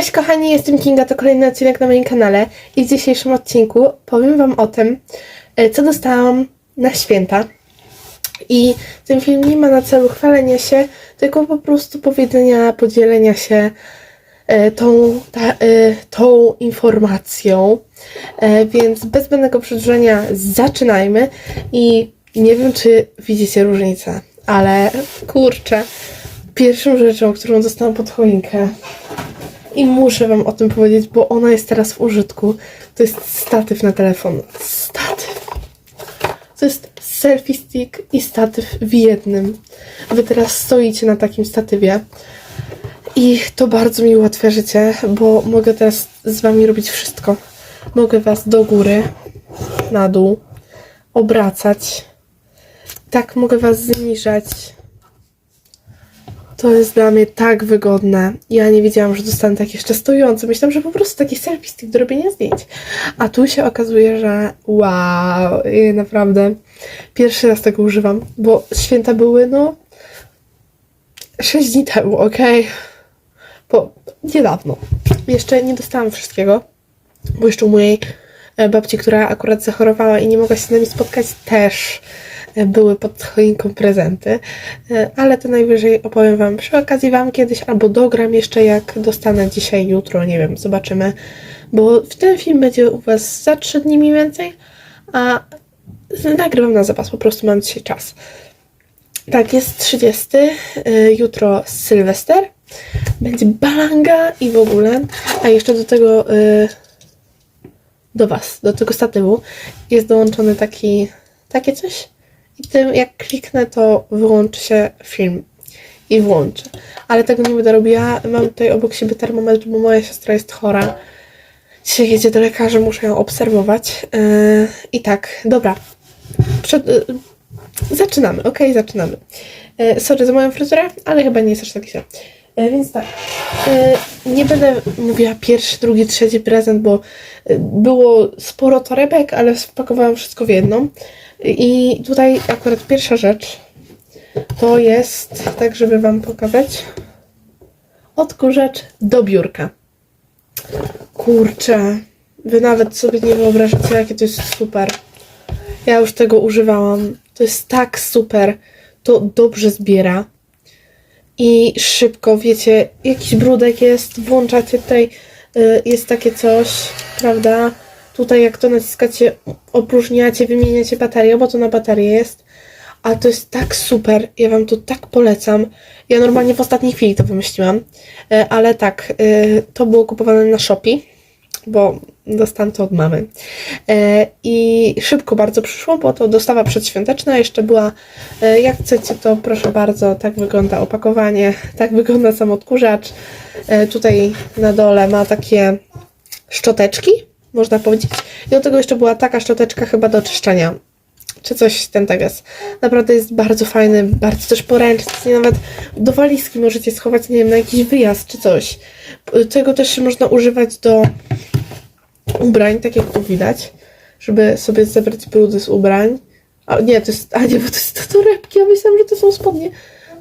Cześć kochani, jestem Kinga, to kolejny odcinek na moim kanale i w dzisiejszym odcinku powiem Wam o tym, e, co dostałam na święta. I ten film nie ma na celu chwalenia się, tylko po prostu powiedzenia, podzielenia się e, tą, ta, e, tą informacją. Więc bez zbędnego przedłużenia zaczynajmy i nie wiem, czy widzicie różnicę, ale kurczę, pierwszą rzeczą, którą dostałam pod choinkę i muszę Wam o tym powiedzieć, bo ona jest teraz w użytku. To jest statyw na telefon. Statyw. To jest selfie stick i statyw w jednym. Wy teraz stoicie na takim statywie. I to bardzo mi ułatwia życie, bo mogę teraz z Wami robić wszystko. Mogę Was do góry, na dół, obracać. Tak, mogę Was zniżać. To jest dla mnie tak wygodne. Ja nie wiedziałam, że dostanę tak jeszcze. Myślałam, że po prostu taki selfie stick do robienia zdjęć. A tu się okazuje, że wow, naprawdę pierwszy raz tego używam, bo święta były, no, 6 dni temu, okej? Bo niedawno. Jeszcze nie dostałam wszystkiego, bo jeszcze u mojej e, babci, która akurat zachorowała i nie mogła się z nami spotkać, też były pod choinką prezenty, E, ale to najwyżej opowiem Wam przy okazji Wam kiedyś, albo dogram jeszcze jak dostanę dzisiaj, jutro, nie wiem, zobaczymy, bo w ten film będzie u Was za 3 dni mniej więcej, a nagrywam na zapas, po prostu mam dzisiaj czas. Tak, jest 30, y, jutro Sylwester, będzie balanga i w ogóle, a jeszcze do tego y, do Was, do tego statywu jest dołączony taki, takie coś i tym jak kliknę to wyłączy się film i włączy, ale tego nie będę robiła, mam tutaj obok siebie termometr, bo moja siostra jest chora, dzisiaj jedzie do lekarza, muszę ją obserwować yy, i tak, dobra, przed, y, Zaczynamy, okej, zaczynamy. E, sorry za moją fryzurę, ale chyba nie jest aż tak źle. E, więc tak, e, nie będę mówiła pierwszy, drugi, trzeci prezent, bo e, było sporo torebek, ale spakowałam wszystko w jedną. I tutaj akurat pierwsza rzecz to jest, tak żeby Wam pokazać, odkurzacz do biurka. Kurczę, Wy nawet sobie nie wyobrażacie, jakie to jest super. Ja już tego używałam. To jest tak super. To dobrze zbiera. I szybko, wiecie, jakiś brudek jest, włączacie tutaj, y, jest takie coś, prawda? Tutaj jak to naciskacie, opróżniacie, wymieniacie baterię, bo to na baterię jest. A to jest tak super, ja Wam to tak polecam. Ja normalnie w ostatniej chwili to wymyśliłam, Y, ale tak, y, to było kupowane na Shopee bo dostałam to od mamy. E, I szybko bardzo przyszło, bo to dostawa przedświąteczna jeszcze była. E, jak chcecie, to proszę bardzo, tak wygląda opakowanie, tak wygląda sam odkurzacz. E, tutaj na dole ma takie szczoteczki, można powiedzieć. I do tego jeszcze była taka szczoteczka chyba do czyszczenia. Czy coś ten tak jest. Naprawdę jest bardzo fajny, bardzo też poręczny. Nawet do walizki możecie schować, nie wiem, na jakiś wyjazd czy coś. Tego też można używać do ubrań, tak jak tu widać, żeby sobie zebrać brudy z ubrań. A nie, to jest, a nie, bo to jest to torebki, ja myślałam, że to są spodnie.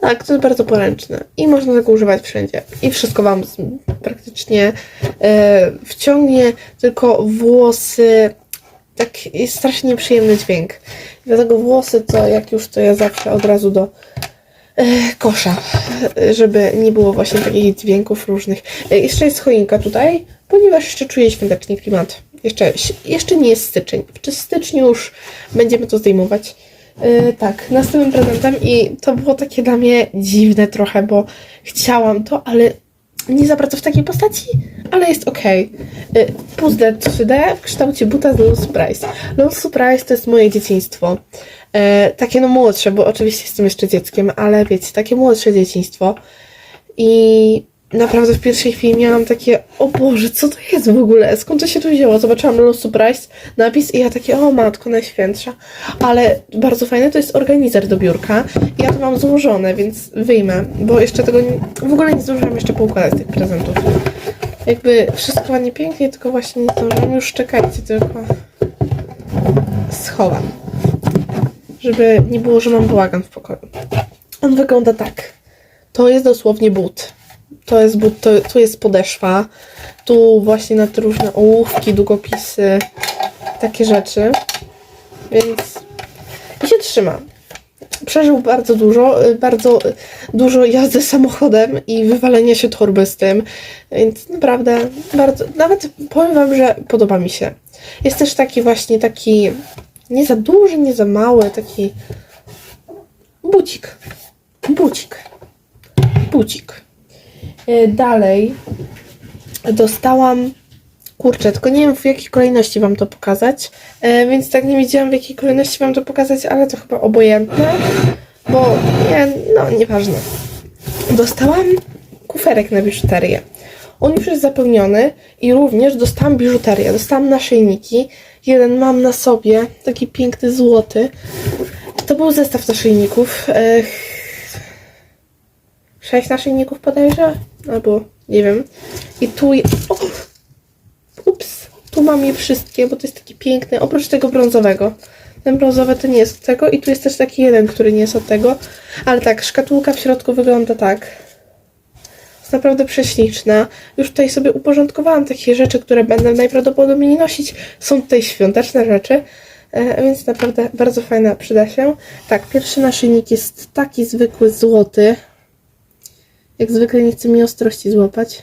Tak, to jest bardzo poręczne i można tego używać wszędzie. I wszystko Wam praktycznie e, wciągnie, tylko włosy, tak jest strasznie nieprzyjemny dźwięk. Dlatego włosy to jak już to ja zawsze od razu do e, kosza, żeby nie było właśnie takich dźwięków różnych. E, jeszcze jest choinka tutaj, ponieważ jeszcze czuję świąteczny klimat. Jeszcze, jeszcze nie jest styczeń. W styczniu już będziemy to zdejmować. E, tak, następnym prezentem i to było takie dla mnie dziwne trochę, bo chciałam to, ale nie za bardzo w takiej postaci, ale jest ok. Puzzle 3D w kształcie buta z Little Surprise. Little Surprise to jest moje dzieciństwo. E, takie no młodsze, bo oczywiście jestem jeszcze dzieckiem, ale wiecie, takie młodsze dzieciństwo. I naprawdę w pierwszej chwili miałam takie, o Boże, co to jest w ogóle? Skąd to się tu wzięło? Zobaczyłam Little Surprise, napis i ja takie, o matko najświętsza. Ale bardzo fajne to jest organizer do biurka. Ja to mam złożone, więc wyjmę, bo jeszcze tego nie, w ogóle nie zdążyłam jeszcze poukładać tych prezentów. Jakby wszystko ładnie pięknie, tylko właśnie nie zdążyłam. Już czekajcie, tylko schowam. Żeby nie było, że mam bałagan w pokoju. On wygląda tak. To jest dosłownie but. To jest but, to, tu jest podeszwa. Tu właśnie na te różne ołówki, długopisy, takie rzeczy. Więc i się trzyma. Przeżył bardzo dużo, y, bardzo dużo jazdy samochodem i wywalenia się torby z tym, więc naprawdę bardzo, nawet powiem Wam, że podoba mi się. Jest też taki właśnie taki nie za duży, nie za mały, taki bucik. Bucik. Bucik. Y, Dalej dostałam Kurczę, tylko nie wiem w jakiej kolejności Wam to pokazać, e, więc tak nie wiedziałam w jakiej kolejności Wam to pokazać, ale to chyba obojętne, bo nie, no nieważne. Dostałam kuferek na biżuterię. On już jest zapełniony i również dostałam biżuterię. Dostałam naszyjniki. Jeden mam na sobie, taki piękny złoty. To był zestaw naszyjników. E, sześć naszyjników podejrzę? Albo nie wiem. I tu... je- O! Ups, tu mam je wszystkie, bo to jest taki piękny, oprócz tego brązowego. Ten brązowy to nie jest od tego i tu jest też taki jeden, który nie jest od tego. Ale tak, szkatułka w środku wygląda tak. Jest naprawdę prześliczna. Już tutaj sobie uporządkowałam takie rzeczy, które będę najprawdopodobniej nosić. Są tutaj świąteczne rzeczy, e, więc naprawdę bardzo fajna, przyda się. Tak, pierwszy naszyjnik jest taki zwykły, złoty. Jak zwykle nie chce mi ostrości złapać.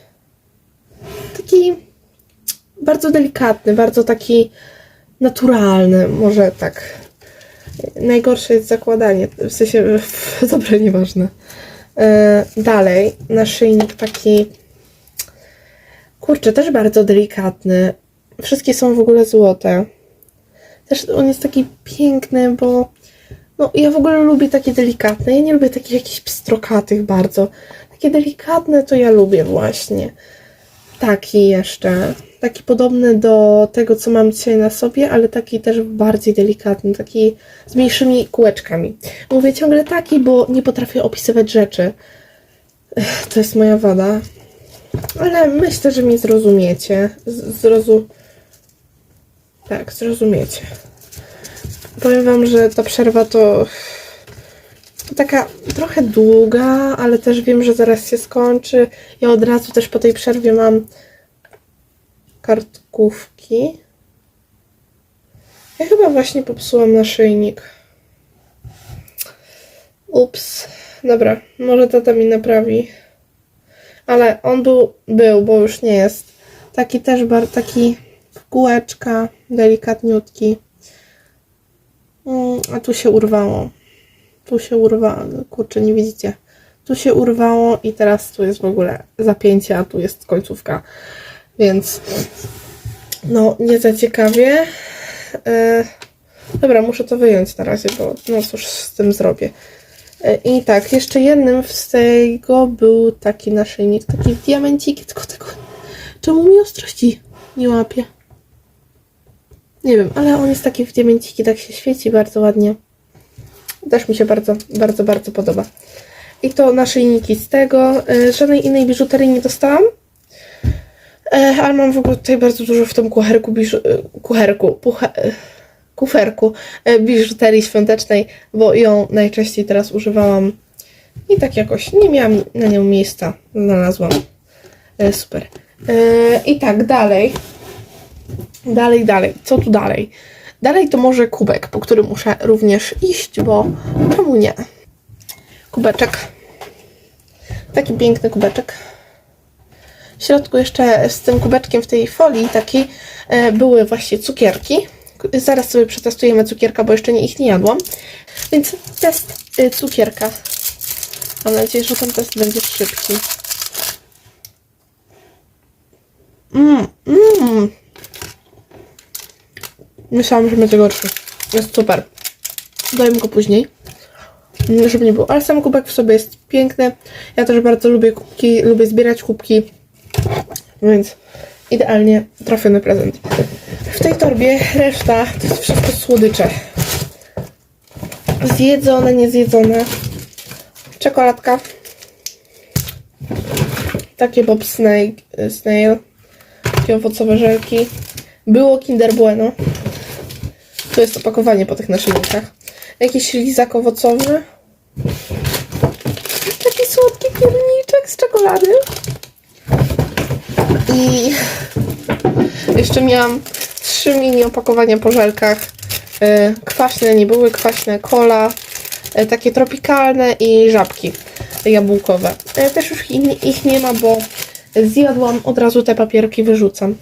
Taki bardzo delikatny, bardzo taki naturalny, może tak. Najgorsze jest zakładanie, w sensie, dobre, nieważne. E, dalej, naszyjnik taki, kurczę, też bardzo delikatny. Wszystkie są w ogóle złote. Też on jest taki piękny, bo no, ja w ogóle lubię takie delikatne. Ja nie lubię takich jakichś pstrokatych bardzo. Takie delikatne to ja lubię właśnie. Taki jeszcze. Taki podobny do tego, co mam dzisiaj na sobie, ale taki też bardziej delikatny, taki z mniejszymi kółeczkami. Mówię ciągle taki, bo nie potrafię opisywać rzeczy. To jest moja wada. Ale myślę, że mnie zrozumiecie. Zrozu... Tak, zrozumiecie. Powiem wam, że ta przerwa to taka trochę długa, ale też wiem, że zaraz się skończy. Ja od razu też po tej przerwie mam kartkówki. Ja chyba właśnie popsułam naszyjnik. Ups. Dobra, może tata mi naprawi. Ale on był, był, bo już nie jest. Taki też bar, taki kółeczka, delikatniutki. Mm, a tu się urwało. Tu się urwało. Kurczę, nie widzicie. Tu się urwało i teraz tu jest w ogóle zapięcie, a tu jest końcówka. Więc no, nie za ciekawie. Dobra, muszę to wyjąć na razie, bo no cóż z tym zrobię. E, I tak, jeszcze jednym z tego był taki naszyjnik, taki diamenciki, tylko tego czemu mi ostrości nie łapie? Nie wiem, ale on jest taki w diamenciki, tak się świeci bardzo ładnie. Też mi się bardzo, bardzo, bardzo podoba. I to naszyjniki z tego. E, Żadnej innej biżuterii nie dostałam. E, ale mam w ogóle tutaj bardzo dużo w tym kucherku, biżu, e, kucherku, puche, kuferku biżuterii świątecznej, bo ją najczęściej teraz używałam i tak jakoś nie miałam na nią miejsca, znalazłam. Super. I tak, dalej. Dalej, dalej. Co tu dalej? Dalej to może kubek, po który muszę również iść, bo czemu nie? Kubeczek. Taki piękny kubeczek. W środku jeszcze z tym kubeczkiem w tej folii takiej były właśnie cukierki. Zaraz sobie przetestujemy cukierka, bo jeszcze nie, ich nie jadłam. Więc test e, cukierka. Mam nadzieję, że ten test będzie szybki. Mmm, mmm. Myślałam, że będzie gorszy. Jest super. Dajmy go później. Żeby nie było. Ale sam kubek w sobie jest piękny. Ja też bardzo lubię kubki, lubię zbierać kubki. Więc idealnie trafiony prezent. W tej torbie reszta to jest wszystko słodycze. Zjedzone, niezjedzone. Czekoladka. Takie Bob Snail, snail. Takie owocowe żelki. Było Kinder Bueno. Tu jest opakowanie po tych naszyjnikach. Jakiś lizak owocowy. Taki słodki pierniczek z czekolady. I jeszcze miałam trzy mini opakowania po żelkach. E, Kwaśne, nie były kwaśne, cola, e, takie tropikalne i żabki jabłkowe. E, Też już ich nie ma, bo zjadłam od razu te papierki, wyrzucam.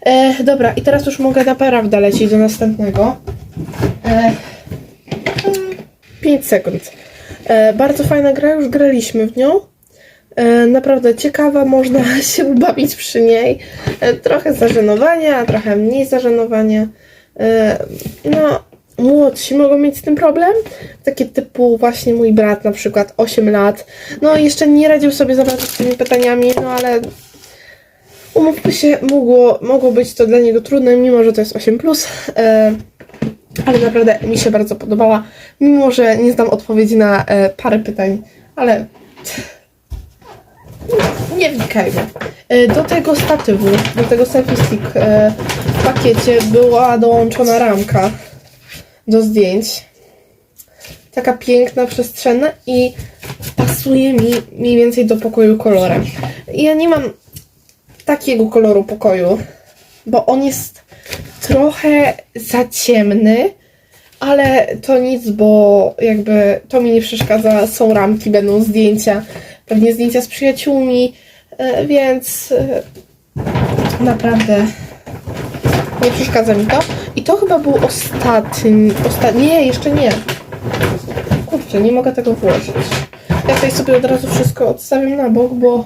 E, dobra, i teraz już mogę naprawdę lecieć do następnego. E, 5 sekund. E, bardzo fajna gra, już graliśmy w nią. E, naprawdę ciekawa, można się ubawić przy niej. E, trochę zażenowania, trochę mniej zażenowania. E, no, młodsi mogą mieć z tym problem. Takie typu właśnie mój brat na przykład, 8 lat. No jeszcze nie radził sobie za bardzo z tymi pytaniami, no ale umówmy się, mogło, mogło być to dla niego trudne, mimo że to jest 8+. Plus. E, ale naprawdę mi się bardzo podobała, mimo że nie znam odpowiedzi na e, parę pytań, ale nie wnikajmy. E, Do tego statywu, do tego selfie stick e, w pakiecie była dołączona ramka do zdjęć. Taka piękna, przestrzenna i pasuje mi mniej więcej do pokoju kolorem. Ja nie mam takiego koloru pokoju, bo on jest trochę za ciemny, ale to nic, bo jakby to mi nie przeszkadza. Są ramki, będą zdjęcia, pewnie zdjęcia z przyjaciółmi, e, więc e, naprawdę nie przeszkadza mi to. I to chyba był ostatni, osta nie, jeszcze nie. Kurczę, nie mogę tego włożyć. Ja tutaj sobie od razu wszystko odstawiam na bok, bo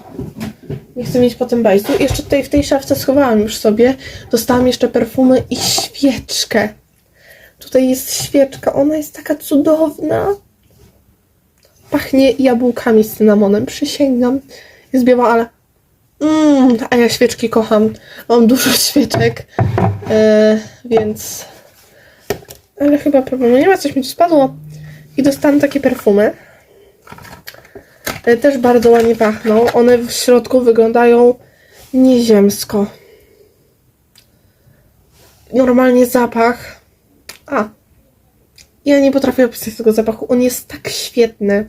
nie chcę mieć potem bajstu. Jeszcze tutaj w tej szafce schowałam już sobie. Dostałam jeszcze perfumy i świeczkę. Tutaj jest świeczka. Ona jest taka cudowna. Pachnie jabłkami z cynamonem. Przysięgam. Jest biała, ale... Mm, a ja świeczki kocham. Mam dużo świeczek. E, więc... Ale chyba problemu nie ma. Coś mi tu spadło. I dostałam takie perfumy. E, Też bardzo ładnie pachną. One w środku wyglądają nieziemsko. Normalnie zapach. A. Ja nie potrafię opisać tego zapachu. On jest tak świetny.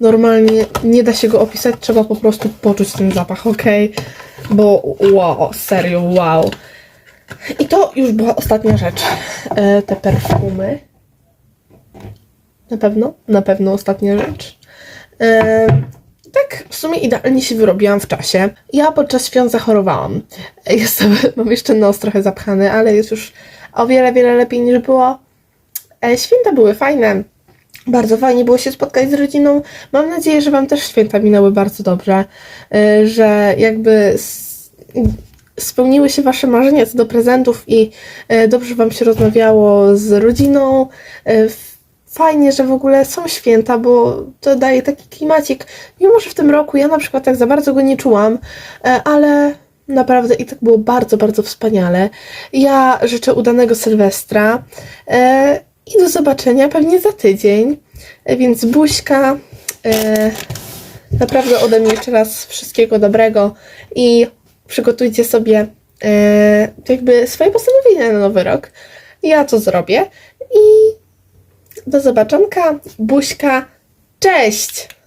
Normalnie nie da się go opisać, trzeba po prostu poczuć ten zapach, ok? Bo wow, serio, wow. I to już była ostatnia rzecz. E, te perfumy. Na pewno, na pewno ostatnia rzecz. E, tak, w sumie idealnie się wyrobiłam w czasie. Ja podczas świąt zachorowałam. Jestem, mam jeszcze nos trochę zapchany, ale jest już o wiele, wiele lepiej niż było. E, święta były fajne. Bardzo fajnie było się spotkać z rodziną. Mam nadzieję, że Wam też święta minęły bardzo dobrze. E, że jakby spełniły się Wasze marzenia co do prezentów i e, dobrze Wam się rozmawiało z rodziną. E, Fajnie, że w ogóle są święta, bo to daje taki klimacik. Mimo, że w tym roku ja na przykład tak za bardzo go nie czułam, e, ale naprawdę i tak było bardzo, bardzo wspaniale. Ja życzę udanego Sylwestra e, i do zobaczenia pewnie za tydzień. E, Więc buźka, naprawdę ode mnie jeszcze raz wszystkiego dobrego i przygotujcie sobie jakby swoje postanowienia na nowy rok. Ja to zrobię i do zobaczonka, buźka, cześć!